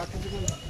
Tá comigo lá.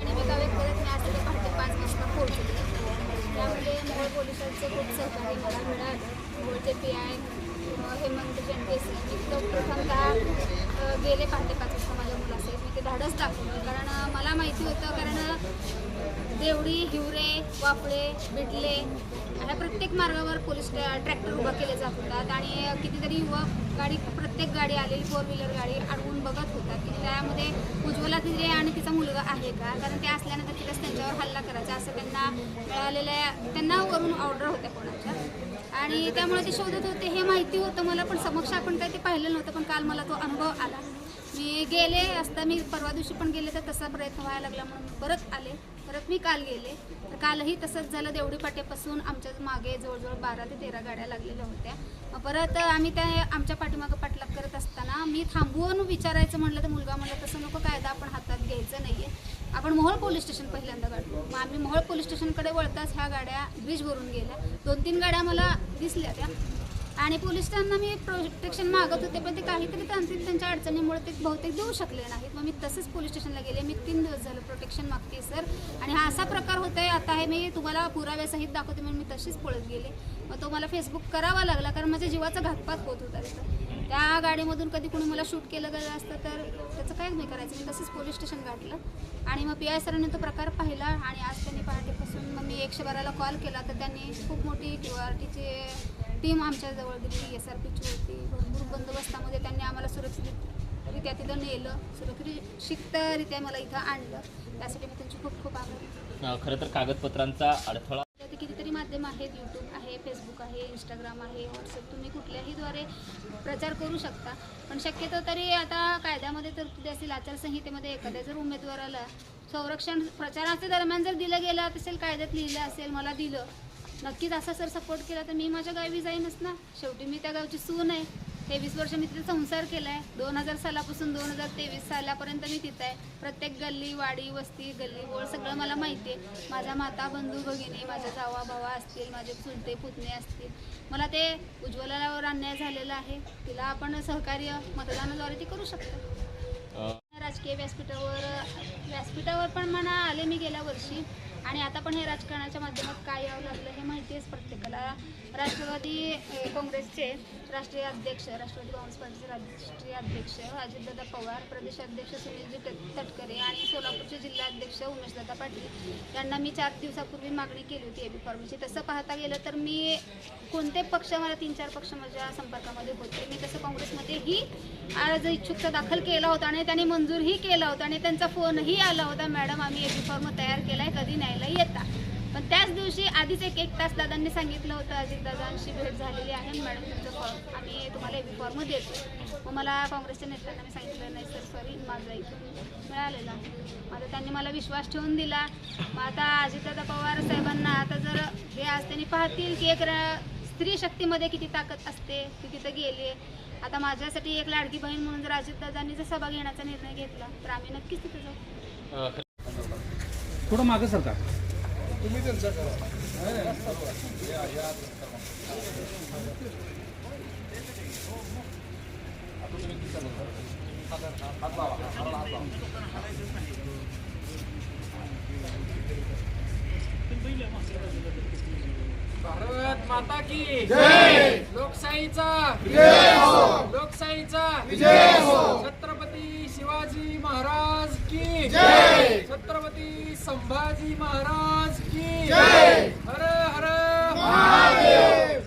आणि मी गावात करत मी आज सकाळी पहाटे पाच वाजता पोहोचले त्यामध्ये मोहोळ खूप सहकार्य मला मिळालं. मोहोळचे पी आय हेमंत जनकेसी मी तो प्रथमतः गेले पहाटे पाच वाजता माझ्या मुलासहित मी ते धाडस दाखवलं. कारण मला माहिती होतं कारण देवडी हिवरे वापळे बिडले ह्या प्रत्येक मार्गावर पोलीस ट्रॅक्टर उभा केले जात होतात आणि कितीतरी युवक गाडी प्रत्येक गाडी आलेली फोर व्हीलर गाडी अडवून बघत होतात की त्यामध्ये उज्ज्वला तिथे आणि तिचा मुलगा आहे का? कारण ते असल्यानंतर तिथेच त्यांच्यावर हल्ला करायचा असं त्यांना मिळालेल्या त्यांना वरून ऑर्डर होत्या कोणाच्या. आणि त्यामुळे ते शोधत होते हे माहिती होतं मला पण समक्ष आपण काही ते पाहिलं नव्हतं पण काल मला तो अनुभव आला. मी गेले असता मी परवा दिवशी पण गेले तर तसा प्रयत्न व्हायला लागला म्हणून परत आले. परत मी काल गेले. तर कालही तसंच झालं. देवडी पाट्यापासून आमच्या मागे जवळजवळ बारा ते तेरा गाड्या लागलेल्या होत्या. परत आम्ही त्या आमच्या पाठीमागं पाठलाग करत असताना मी थांबवून विचारायचं म्हणलं तर मुलगा म्हणलं तसं नको कायदा आपण हातात घ्यायचं नाही आहे आपण मोहोळ पोलीस स्टेशन पहिल्यांदा गाठलो मग आम्ही मोहोळ पोलीस स्टेशनकडे वळताच ह्या गाड्या ब्रिजवरून गेल्या. दोन तीन गाड्या मला दिसल्या त्या. आणि पोलिसांना मी प्रोटेक्शन मागत होते पण ते काहीतरी तांत्रिक त्यांच्या अडचणीमुळे ते बहुतेक देऊ शकले नाहीत. मग मी तसंच पोलीस स्टेशनला गेले. मी तीन दिवस झालं प्रोटेक्शन मागते सर आणि हा असा प्रकार होत आहे आता हे मी तुम्हाला पुराव्यासहित दाखवते म्हणून मी तशीच पळत गेले. मग तो मला फेसबुक करावा लागला कारण माझ्या जीवाचा घातपात होत होता तिथं. त्या गाडीमधून कधी कोणी मला शूट केलं गेलं असतं तर त्याचं काय मी करायचं? मी तसंच पोलीस स्टेशन गाठलं आणि मग पी आय सरांनी तो प्रकार पाहिला आणि आज त्यांनी पहाटेपासून मग मी एकशे बाराला कॉल केला. तर त्यांनी खूप मोठी क्यू आर टीची टीम आमच्याजवळ दिली. एस आर पीची होती. भरपूर बंदोबस्तामध्ये त्यांनी आम्हाला सुरक्षितरित्या तिथं नेलं. सुरक्षितरित्या मला इथं आणलं. त्यासाठी मी त्यांची खूप खूप आभार खरं तर कागदपत्रांचा अडथळा ते कितीतरी माध्यम आहेत. यूट्यूब आहे फेसबुक आहे इंस्टाग्राम आहे व्हॉट्सअप तुम्ही कुठल्याहीद्वारे प्रचार करू शकता. पण शक्यतो तरी आता कायद्यामध्ये तरतुदी असतील आचारसंहितेमध्ये एखाद्या जर उमेदवाराला संरक्षण प्रचाराच्या दरम्यान जर दिलं गेलं असेल कायद्यात लिहिलं असेल मला दिलं नक्कीच असा सर सपोर्ट केला तर मी माझ्या गावी जाईनच ना. शेवटी मी त्या गावची सून आहे. तेवीस वर्ष मी तिथे संसार केला आहे दोन हजार सालापासून दोन हजार तेवीस सालापर्यंत मी तिथं आहे. प्रत्येक गल्ली वाडी वस्ती गल्ली बोळ सगळं मला माहिती आहे माझ्या माता बंधू भगिनी माझ्या जावा भावा असतील माझे चुलते पुतणे असतील. मला ते उज्ज्वलावर अन्याय झालेला आहे. तिला आपण सहकार्य मतदानाद्वारे ती करू शकतो. राजकीय व्यासपीठावर व्यासपीठावर पण म्हणा आले मी गेल्या वर्षी. आणि आता पण हे राजकारणाच्या माध्यमात काय यावं लागलं हे माहिती आहेच प्रत्येकाला. राष्ट्रवादी काँग्रेसचे राष्ट्रीय अध्यक्ष राष्ट्रवादी काँग्रेस पार्टीचे राष्ट्रीय अध्यक्ष अजितदादा पवार प्रदेशाध्यक्ष सुनीलजी तटकरे आणि सोलापूरचे जिल्हाध्यक्ष उमेशदादा पाटील यांना मी चार दिवसापूर्वी मागणी केली होती एबी फॉर्मची तसं पाहता गेलं तर मी कोणते पक्ष मला तीन चार पक्ष माझ्या संपर्कामध्ये होते. मी तसं काँग्रेसमध्येही आज इच्छुकता दाखल केला होता आणि त्यांनी मंजूरही केला होता आणि त्यांचा फोनही आला होता. मॅडम आम्ही एबी फॉर्म तयार केला आहे कधी नाही न्यायला येता पण त्याच दिवशी आधीच एक एक तास दादांनी सांगितलं होतं अजित दादांशी भेट झालेली आहे मॅडम तुमचं फॉर्म आम्ही तुम्हाला एबी फॉर्म देतो. मग मला काँग्रेसच्या नेत्यांना मी सांगितलं नाही सर सॉरी माझा इथून मिळालेला आता त्यांनी मला विश्वास ठेवून दिला. मग आता अजितदादा पवार साहेबांना आता जर हे आज त्यांनी पाहतील की एक स्त्री शक्तीमध्ये किती ताकद असते ती तिथं गेली आता माझ्यासाठी एक लाडकी बहीण म्हणून जर अजितदादांनी जर सभा घेण्याचा निर्णय घेतला तर आम्ही नक्कीच तिथं जाऊ. थोडं मागं सरका भारत माता की लोकशाहीचा लोकशाहीचा छत्रपती शिवाजी महाराज की छत्रपती संभाजी महाराज की हर हर महादेव!